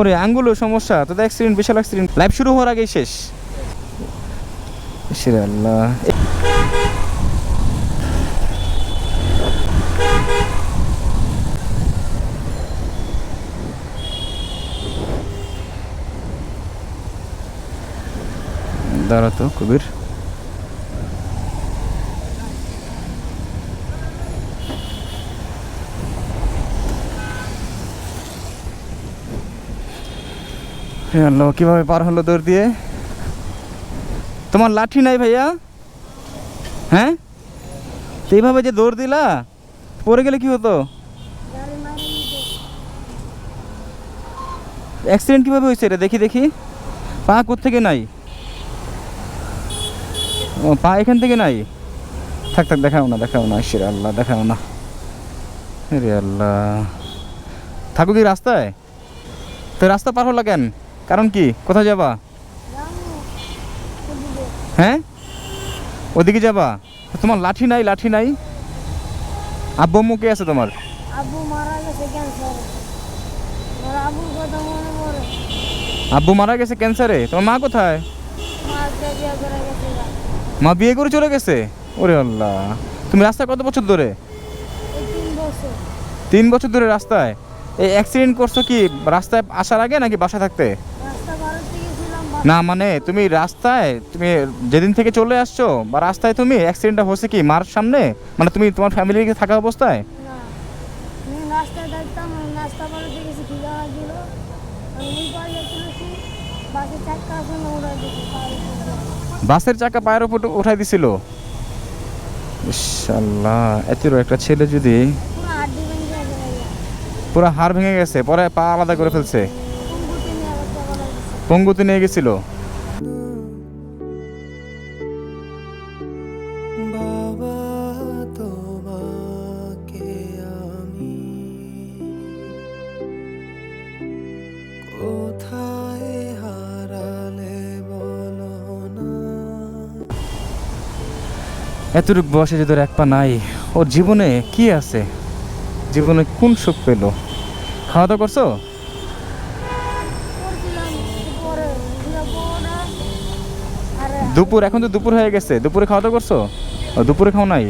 ওরে আঙ্গুলো সমস্যা তোদের অ্যাক্সিডেন্ট বিশাল অ্যাক্সিডেন্ট লাইভ শুরু হওয়ার আগেই শেষ। আল্লাহ। দাঁড়া তো কবির। আল্লাহ, কীভাবে পার হলো দৌড় দিয়ে? তোমার লাঠি নাই ভাইয়া? হ্যাঁ? তো এইভাবে যে দৌড় দিলা, পড়ে গেলে কি হতো? অ্যাক্সিডেন্ট কীভাবে হয়েছে রে? দেখি দেখি। পা থেকে নাই? ও, পা এখান থেকে নাই? থাক থাক, দেখাও না দেখাও না ঈশ্বর আল্লাহ, দেখাও না। রে আল্লাহ। থাকো কি রাস্তায়? তো রাস্তা পার হলো কেন? কারণ কি? কোথায় যাবা? হ্যাঁ? ওদিকে যাবা? তোমার লাঠি নাই লাঠি নাই? আব্বু আম্মু কে আছে তোমার? আব্বু মারা গেছে ক্যান্সার আব্বু মারা গেছে তোমার মা কোথায়? মা বিয়ে করে চলে গেছে? ওরে আল্লাহ। তুমি রাস্তায় কত বছর ধরে? তিন বছর। তিন বছর ধরে রাস্তায়? এই অ্যাক্সিডেন্ট করছ কি? রাস্তায় আসার আগে নাকি বাসা থাকতে? না মানে তুমি রাস্তায় তুমি যেদিন থেকে চলে আসছো বা রাস্তায় তুমি অ্যাক্সিডেন্টটা হয়েছে কি মার সামনে? মানে তুমি তোমার ফ্যামিলি থাকা অবস্থায়? বাসের চাকা পায়ের উপর উঠাই দিছিল? এতেরও একটা ছেলে যদি পুরো হাড় ভেঙে গেছে পরে পা আলাদা করে ফেলছে কুম্ভুতি নিয়ে আবার চাপা লাগছে পঙ্গুতে নিয়ে গেছিল। বাবা তোমাকে আমি কোথায় হারালে বলো না? এতটুকু বয়সে যদি এক পা নাই ওর জীবনে কি আছে? জীবনে কোন সুখ পেল? খাওয়া দাওয়া করছ করছিলাম পরে দিয়ে পড়া আর দুপুর, এখন তো দুপুর হয়ে গেছে। দুপুরে খাওয়া দাওয়া করছ? দুপুরে খাও নাই?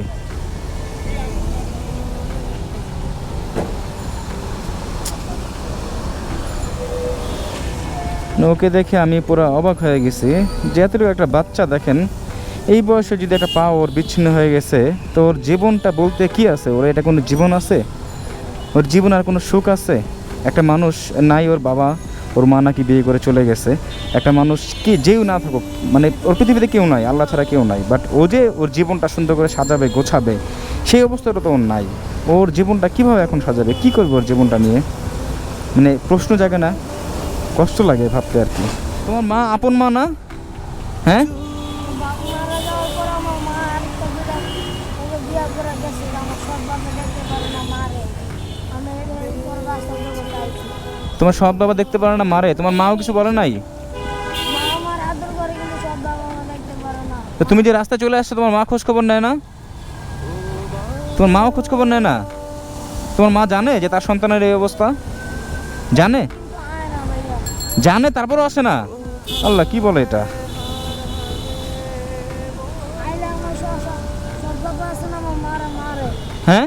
ওকে দেখে আমি পুরো অবাক হয়ে গেছি। যে এতটুকু একটা বাচ্চা, দেখেন, এই বয়সে যদি একটা পা ওর বিচ্ছিন্ন হয়ে গেছে, তো ওর জীবনটা বলতে কি আছে? ওর এটা কোনো জীবন আছে? ওর জীবন আর কোনো সুখ আছে? একটা মানুষ নাই ওর বাবা। ওর মা নাকি বিয়ে করে চলে গেছে। একটা মানুষ কি যেও না থাকুক মানে ওর পৃথিবীতে কেউ নাই, আল্লাহ ছাড়া কেউ নাই। বাট ও যে ওর জীবনটা সুন্দর করে সাজাবে, গোছাবে, সেই অবস্থাটা তো ওর নাই। ওর জীবনটা কীভাবে এখন সাজাবে? কি করবে ওর জীবনটা নিয়ে? মানে প্রশ্ন জাগে না। কষ্ট লাগে ভাবতে আর কি। তোমার মা আপন মা না? হ্যাঁ? আমি তোমার সব বাবা দেখতে পারে না মারে? তোমার মাও কিছু বলে নাই? তো তুমি যে রাস্তায় চলে আসছো তোমার মা খোঁজ খবর নেয় না? তোমার মাও খোঁজ খবর নেয় না? তোমার মা জানে যে তার সন্তানের এই অবস্থা? জানে? জানে তারপরও আসে না? আল্লাহ কি বলে এটা? হ্যাঁ?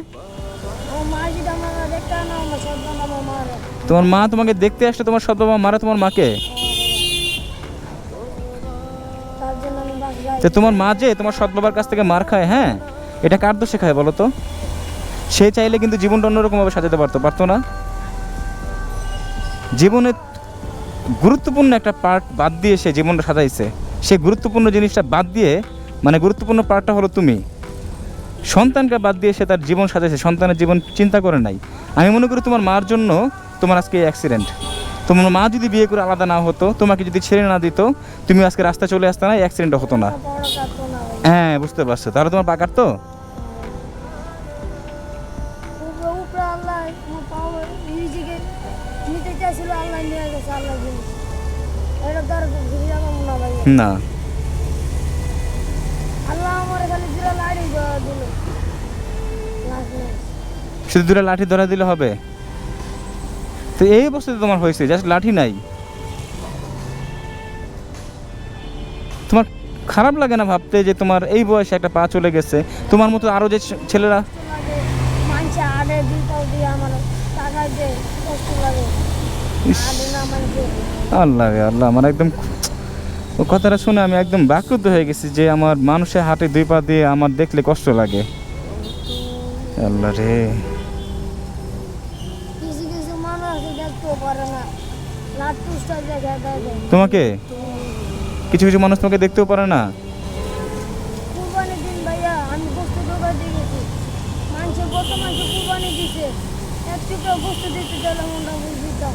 সব তোমার মা তোমাকে দেখতে আসলে তোমার সৎ বাবা মারা তোমার মাকে? তো তোমার মা যে তোমার সৎ বাবার কাছ থেকে মার খায় হ্যাঁ? এটা কার দোষে খায় বলো তো? সে চাইলে কিন্তু জীবনটা অন্যরকমভাবে সাজাতে পারতো পারতো না? জীবনে গুরুত্বপূর্ণ একটা পার্ট বাদ দিয়ে সে জীবনটা সাজাইছে। সে গুরুত্বপূর্ণ জিনিসটা বাদ দিয়ে মানে গুরুত্বপূর্ণ পার্টটা হলো তুমি। সন্তানকে বাদ দিয়ে সে তার জীবন সাজাইছে, সন্তানের জীবন চিন্তা করে নাই। আমি মনে করি তোমার মার জন্য তোমার আজকে অ্যাক্সিডেন্ট তোমার মা যদি বিয়ে করে আলাদা না হতো, তোমাকে যদি ছেড়ে না দিত, তুমি আজকে রাস্তায় চলে আসতে না অ্যাক্সিডেন্ট হতো না। না হ্যাঁ বুঝতে পারছ। তাহলে তোমার পাকার তো উপরে উপরে আল্লাহ আমার পাওয়ার নিজেকে নিতে চাইছিল আল্লাহ নিয়ে গেছে আল্লাহ জিনিস এটা তো আর ঘুরে যাব না ভাই না আল্লাহ আমার খালি দুটো লাড়ি দিল লাস্ট ম্যাচ শুধু দূরে লাঠি ধরা দিলে হবে? তো এই অবস্থাতে তোমার হয়েছে জাস্ট লাঠি নাই। তোমার খারাপ লাগে না ভাবতে যে তোমার এই বয়সে একটা পা চলে গেছে? তোমার মতো আরও যে ছেলেরা লাগে মানছে আড়ে দিতেও দিয়ে আমার টাকা দে কষ্ট লাগে। ইস, আড়ে না মানছে আল্লাহ আল্লাহ আমার একদম ও কথাটা শুনে আমি একদম ব্যাকুত হয়ে গেছি যে আমার মানুষের হাতে দুই পা দিয়ে আমার দেখলে কষ্ট লাগে। আল্লাহ রে। তোমাকে? কিছু কিছু মানুষ তোমাকে দেখতেও পারে না? তো।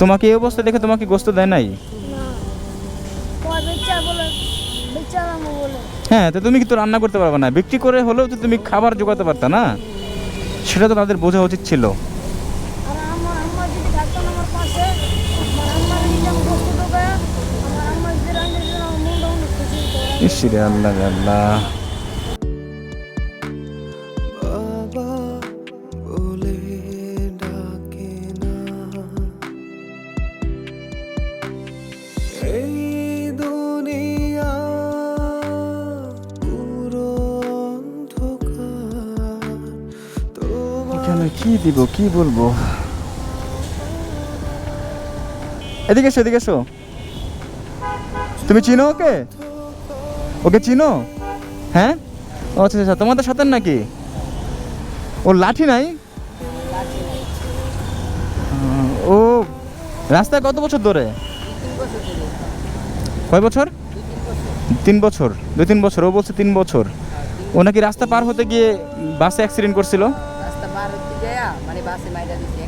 তোমাকে এই অবস্থা দেখে তোমাকে গোস্ত দেয় নাই? হ্যাঁ তো তুমি কিন্তু রান্না করতে পারবে না? বিক্রি করে হলেও তো তুমি খাবার জোগাতে পারতা না? সেটা তো তাদের বোঝা উচিত ছিল আর আমার আম্মা যদি থাকতো না আমার পাশে আমার আম্মার দিতাম গোস্ত দোকান আমার আম্মা যদি রান্না দিত আমার মনটা অনেক খুশি হতো ইসরে আল্লাহ রে আল্লাহ বাবা বলে ডাকে না এই দুনিয়া পুরো ওকে আমি কি দিব কি বলব? এদিকে এসো এদিকে এসো। তুমি চিনো ওকে? ওকে চিনো? হ্যাঁ? ও আচ্ছা আচ্ছা তোমাদের সাথে নাকি? ওর লাঠি নাই? ও রাস্তায় কত বছর ধরে? কয় বছর? তিন বছর দুই তিন বছর ও বলছে তিন বছর। ও নাকি রাস্তা পার হতে গিয়ে বাসে অ্যাক্সিডেন্ট করছিল? রাস্তা পার হতে মানে বাসে মাইরা দিছে।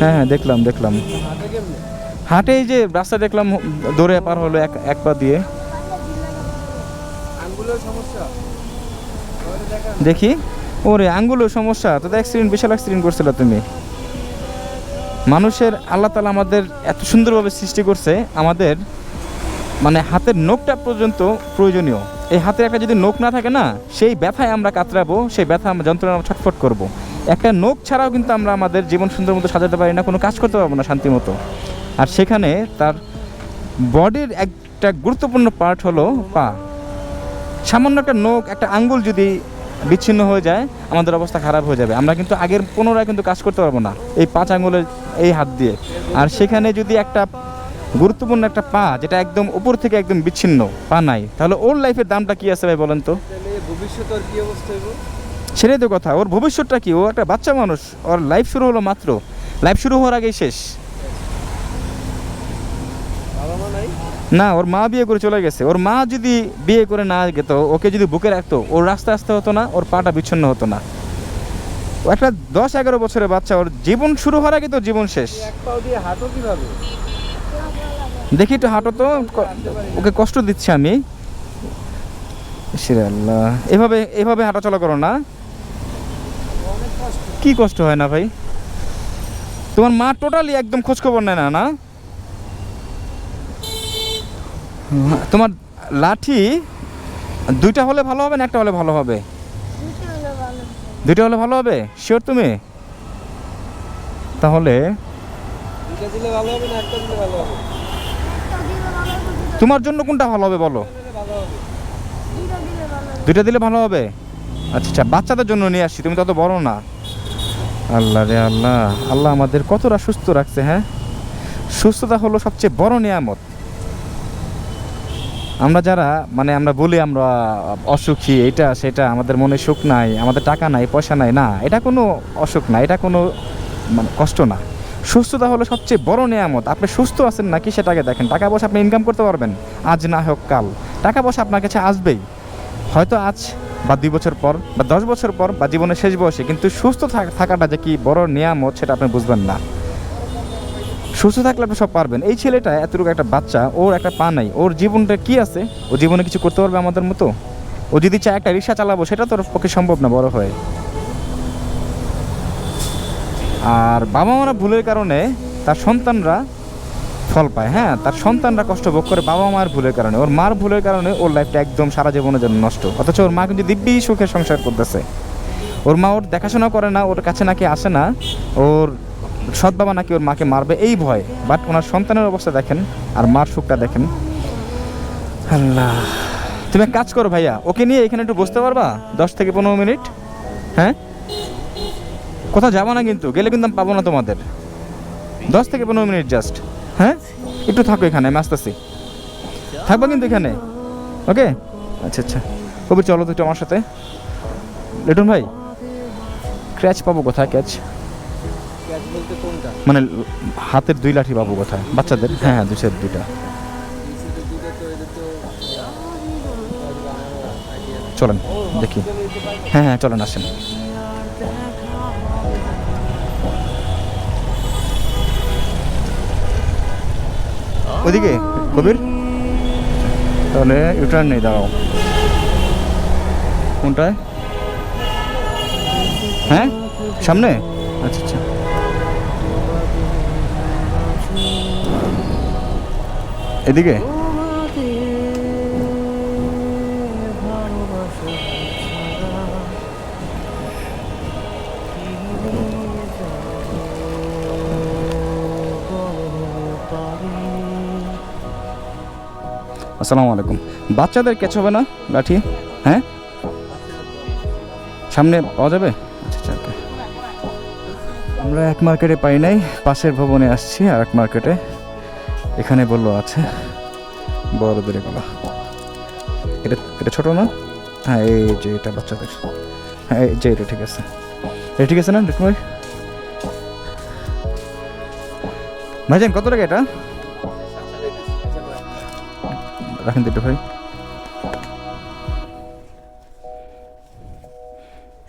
হ্যাঁ হ্যাঁ দেখলাম দেখলাম। হাটে এই যে রাস্তা দেখলাম দৌড়ে পার হলো এক এক পা দিয়ে। দেখি ওরে আঙ্গুলো সমস্যা তো অ্যাক্সিডেন্ট বিশাল অ্যাক্সিডেন্ট করছিল তুমি। মানুষের আল্লাহ তালা আমাদের এত সুন্দরভাবে সৃষ্টি করছে আমাদের মানে হাতের নখটা পর্যন্ত প্রয়োজনীয়। এই হাতের একটা যদি নখ না থাকে না সেই ব্যথায় আমরা কাতরাবো সেই ব্যথা আমরা যন্ত্রণা ছটফট করব। একটা নখ ছাড়াও কিন্তু আমরা আমাদের জীবন সুন্দর মতো সাজাতে পারি না, কোনো কাজ করতে পারব না শান্তি মতো। আর সেখানে তার বডির একটা গুরুত্বপূর্ণ পার্ট হলো পা। সামান্য একটা নখ, একটা আঙ্গুল যদি বিচ্ছিন্ন হয়ে যায়, আমাদের অবস্থা খারাপ হয়ে যাবে। আমরা কিন্তু আগের পুনরায় কিন্তু কাজ করতে পারব না এই পাঁচ আঙ্গুলের এই হাত দিয়ে। আর সেখানে যদি একটা গুরুত্বপূর্ণ একটা পা, যেটা একদম উপর থেকে একদম বিচ্ছিন্ন, পা নাই, তাহলে ওর লাইফের দামটা কি আছে ভাই বলেন তো? ভবিষ্যৎ আর কি অবস্থা সেটাই তো কথা। ওর ভবিষ্যৎটা কি? ও একটা বাচ্চা মানুষ। ওর লাইফ শুরু হলো মাত্র। লাইফ শুরু হওয়ার আগেই শেষ। না, ওর মা বিয়ে করে চলে গেছে। ওর মা যদি বিয়ে করে না যেত ওকে যদি বুকে রাখতো ওর রাস্তা আসতে হতো না, ওর পাটা বিচ্ছন্ন হতো না। একটা দশ এগারো বছরের বাচ্চা। ওর জীবন শুরু হওয়ার আগে তো জীবন শেষ। হাঁটো দেখি একটু হাঁটো তো। ওকে কষ্ট দিচ্ছি আমি। এভাবে এভাবে হাঁটাচলা করো না। কি কষ্ট হয় না ভাই? তোমার মা টোটালি একদম খোঁজ খবর নেয় না না? তোমার লাঠি দুইটা হলে ভালো হবে না একটা হলে ভালো হবে? দুইটা হলে ভালো হবে? শিওর তুমি? তাহলে তোমার জন্য কোনটা ভালো হবে বলো? দুইটা দিলে ভালো হবে। আচ্ছা আচ্ছা বাচ্চাদের জন্য নিয়ে আসছি, তুমি তত বড় না। আল্লাহ রে আল্লাহ। আল্লাহ আমাদের কতটা সুস্থ রাখছে হ্যাঁ? সুস্থতা হলো সবচেয়ে বড় নিয়ামত। আমরা যারা মানে আমরা বলি আমরা অসুখী, এটা সেটা, আমাদের মনে সুখ নাই, আমাদের টাকা নাই, পয়সা নাই, না, এটা কোনো অসুখ না, এটা কোনো মানে কষ্ট না। সুস্থতা হলো সবচেয়ে বড় নিয়ামত। আপনি সুস্থ আছেন নাকি সেটাকে দেখেন। টাকা পয়সা আপনি ইনকাম করতে পারবেন। আজ না হোক কাল। টাকা পয়সা আপনার কাছে আসবেই। হয়তো আজ বা দুই বছর পর, বা দশ বছর পর, বা জীবনের শেষ বয়সে, কিন্তু সুস্থ থাক- থাকাটা যে কি বড় নিয়ামত সেটা আপনি বুঝবেন না। সুস্থ থাকলে আপনি সব পারবেন। এই ছেলেটা এতটুকু একটা বাচ্চা, ওর একটা পা নাই। ওর জীবনটা কি আছে? ও জীবনে কিছু করতে পারবে আমাদের মতো? ও যদি চায় একটা রিক্সা চালাবো, সেটা তো ওর পক্ষে সম্ভব না, বড় হয়ে। আর বাবা মারা ভুলের কারণে তার সন্তানরা ফল পায়। হ্যাঁ তার সন্তানরা কষ্ট ভোগ করে বাবা মার ভুলের কারণে। ওর মার ভুলের কারণে ওর লাইফটা একদম সারা জীবনের জন্য নষ্ট। অথচ ওর মা কিন্তু দিব্যি সুখে সংসার করতেছে। ওর মা ওর দেখাশোনা করে না, ওর কাছে নাকি আসে না, ওর সৎ বাবা নাকি ওর মাকে মারবে এই ভয়। বাট ওনার সন্তানের অবস্থা দেখেন, আর মার সুখটা দেখেন। আল্লাহ। তুমি এক কাজ করো ভাইয়া, ওকে নিয়ে এখানে একটু বসতে পারবা? দশ থেকে পনেরো মিনিট? হ্যাঁ? কোথাও যাব না কিন্তু, গেলে কিন্তু আমি পাবো না তোমাদের। দশ থেকে পনেরো মিনিট জাস্ট হ্যাঁ? একটু থাকো এখানে, আমি আসতেছি। থাকব কিন্তু এখানে। ওকে? আচ্ছা আচ্ছা। কবি, চলো তো একটু আমার সাথে। লিটন ভাই, ক্র্যাচ পাবো কোথায় ক্যাচ মানে হাতের দুই লাঠি পাবো কোথায়? বাচ্চাদের? হ্যাঁ হ্যাঁ দুই দুইটা। চলেন, দেখি। হ্যাঁ হ্যাঁ চলেন, আসেন। ওদিকে কবির? তাহলে ইউটার্ন নেই দাঁড়াও। কোনটায়? হ্যাঁ? সামনে? আচ্ছা আচ্ছা। এদিকে? আসসালামু আলাইকুম। বাচ্চাদের ক্যাচ হবে না, লাঠি? হ্যাঁ? সামনে পাওয়া যাবে? আচ্ছা আচ্ছা okay. আমরা এক মার্কেটে পাই নাই, পাশের ভবনে আসছি আর এক মার্কেটে এখানে বলল আছে, বড়দের এগুলো। এটা এটা ছোট না? হ্যাঁ এই যে এটা বাচ্চাদের। হ্যাঁ এই যে এটা ঠিক আছে। এটা ঠিক আছে না ভাই? ভাইজান, কত টাকা এটা? রাখেন তো ভাই।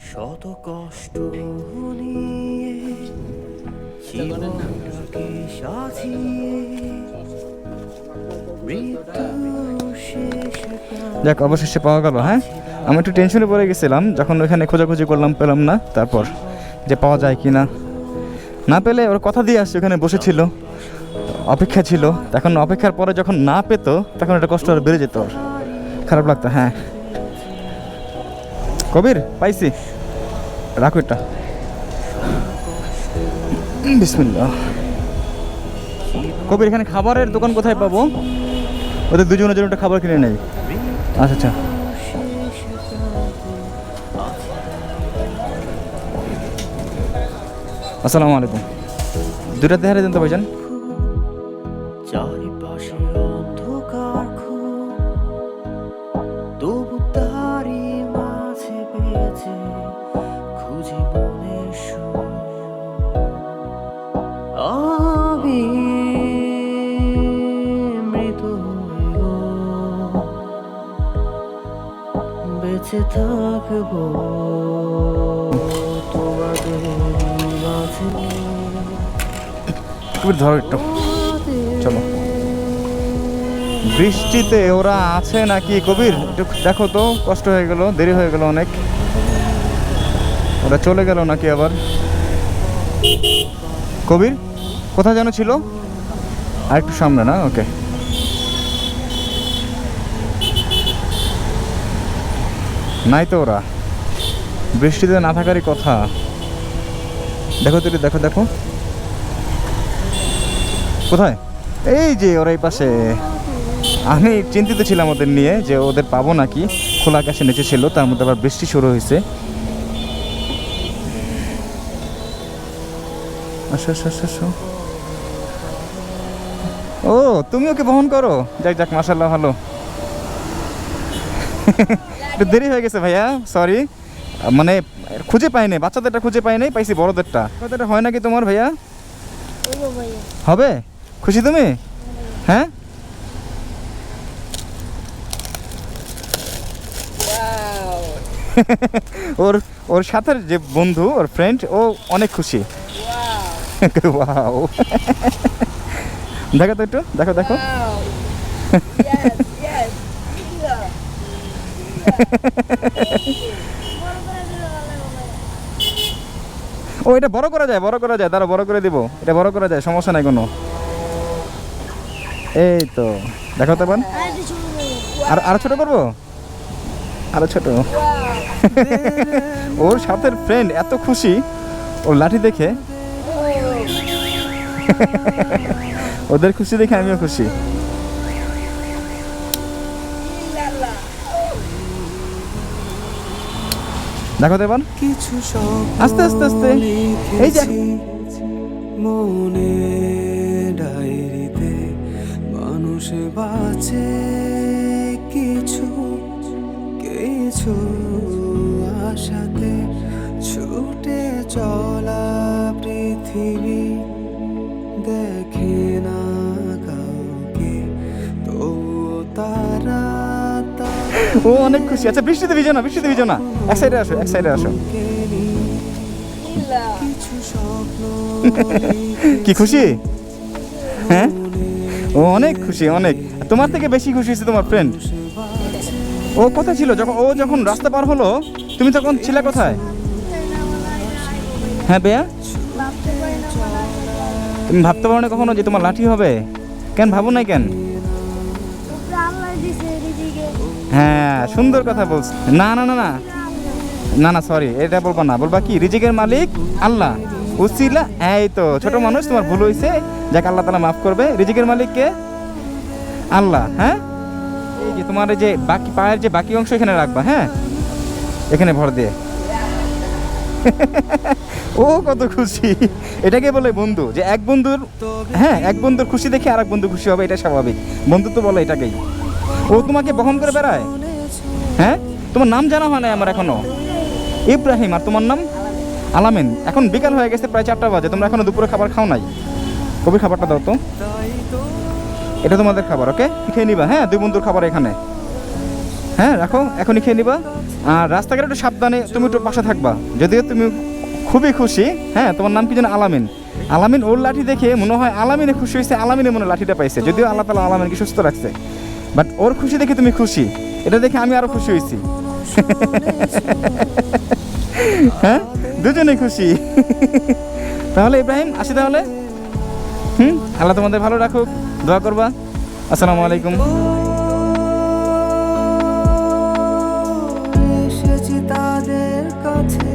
শত কষ্ট যাক অবশেষে পাওয়া গেল হ্যাঁ? আমি একটু টেনশনে পড়ে গেছিলাম যখন ওখানে খোঁজাখুঁজি করলাম পেলাম না তারপর যে পাওয়া যায় কি না না পেলে ওর কথা দিয়ে আসছে ওখানে বসেছিল। অপেক্ষা ছিল এখন অপেক্ষার পরে যখন না পেতো, তখন একটা কষ্ট আর বেড়ে যেত খারাপ লাগতো হ্যাঁ। কবির, পাইছি। রাখো এটা। বিসমিল্লাহ। কবির, এখানে খাবারের দোকান কোথায় পাবো? ওদের দুজনের জন্য একটা খাবার কিনে নেই। আচ্ছা আচ্ছা। আসসালামু আলাইকুম। দুটা দেহারে দেন তো বেঁচে থাকব। ধরো একটু। চলো। বৃষ্টিতে ওরা আছে নাকি কবির? দেখো তো, কষ্ট হয়ে গেল, দেরি হয়ে গেল অনেক। ওরা চলে গেল নাকি আবার? কবির, কোথায় যেন ছিল? আর একটু সামনে না? ওকে। নাই তো ওরা। বৃষ্টিতে না থাকারই কথা। দেখো তুই দেখো দেখো। কোথায়? এই যে ওরা এই পাশে। আমি চিন্তিত ছিলাম ওদের নিয়ে যে ওদের পাবো নাকি। খোলা আকাশে নেচে ছিল, তার মধ্যে আবার বৃষ্টি শুরু হয়েছে। ও তুমি ওকে বহন করো? যাক যাক মাসাল্লাহ ভালো। একটু দেরি হয়ে গেছে ভাইয়া সরি মানে খুঁজে পাইনি বাচ্চাদেরটা খুঁজে পাই নাই পাইছি বড়দেরটা। বড়দেরটা হয় নাকি তোমার ভাইয়া? হবে? খুশি তুমি? হ্যাঁ? ওর ওর সাথে যে বন্ধু ওর ফ্রেন্ড ও অনেক খুশি। ওয়াও দেখো তো একটু দেখো দেখো। ও এটা বড় করা যায় বড় করা যায় তারা বড় করে দিব। এটা বড় করা যায় সমস্যা নাই কোনো। এই তো দেখো তো বোন আর আর আরও ছোট করব? আরও ছোট। ওর সাথে ফ্রেন্ড এত খুশি ওর লাঠি দেখে। ওদের খুশি দেখে আমিও খুশি। দেখো তো এবার। কিছু আস্তে আস্তে আস্তে। এই যে। মনে ডায়েরিতে। মানুষ বাঁচে কিছু কিছু আশাতে। ছুটে চলা পৃথিবী ও অনেক খুশি। আচ্ছা বৃষ্টিতে ভিজো না, বৃষ্টিতে ভিজো না। এক সাইডে আসো, এক সাইডে আসো। কি খুশি? হ্যাঁ? ও অনেক খুশি, অনেক। তোমার থেকে বেশি খুশি হয়েছে তোমার ফ্রেন্ড ও কোথায় ছিল? যখন ও যখন রাস্তা পার হলো, তুমি তখন ছিলে কোথায়? হ্যাঁ বেয়া? তুমি ভাবতে পারো না কখনো যে তোমার লাঠি হবে? কেন, ভাবো নাই কেন? হ্যাঁ সুন্দর কথা বলছ না না না না। না সরি এটা বলবা না। বলবা কি, রিজিকের মালিক আল্লাহ। উসিলা, এই তো, ছোট মানুষ, তোমার ভুল হয়েছে যাকে, আল্লাহ তালা মাফ করবে। রিজিকের মালিক কে? আল্লাহ হ্যাঁ? এই যে তোমার যে বাকি পায়ের যে বাকি অংশ এখানে রাখবা হ্যাঁ? এখানে ভর দিয়ে। ও, কত খুশি। এটাকে বলে বন্ধু? যে এক বন্ধুর হ্যাঁ এক বন্ধুর খুশি দেখে আর এক বন্ধু খুশি হবে, এটা স্বাভাবিক। বন্ধু তো বলে এটাকেই। ও তোমাকে বহন করে বেড়ায়? হ্যাঁ? তোমার নাম জানা হয় না আমার এখনও? ইব্রাহিম, আর তোমার নাম? আলামিন। এখন বিকাল হয়ে গেছে প্রায় চারটা বাজে, তোমরা এখনও দুপুরে খাবার খাও নাই। কবি খাবারটা দাও তো। এটা তোমাদের খাবার, ওকে? খেয়ে নিবা হ্যাঁ? দুই বন্ধুর খাবার এখানে। হ্যাঁ রাখো, এখনই খেয়ে নিবা। আর রাস্তাঘাটে একটু সাবধানে, তুমি একটু পাশে থাকবা। যদিও তুমি খুবই খুশি হ্যাঁ? তোমার নাম কি যেন আলামিন? আলামিন ওর লাঠি দেখে মনে হয় আলামিনে খুশি হয়েছে, আলামিনে মনে লাঠিটা পাইছে। যদিও আল্লাহ তালা আলামিনকে সুস্থ রাখছে। বাট ওর খুশি দেখে তুমি খুশি। এটা দেখে আমি আরও খুশি হয়েছি। হ্যাঁ? দুজনেই খুশি। তাহলে ইব্রাহিম, আসি তাহলে? হুম? আল্লাহ তোমাদের ভালো রাখুক। দোয়া করবা। আসসালামু আলাইকুম। তাদের কাছে।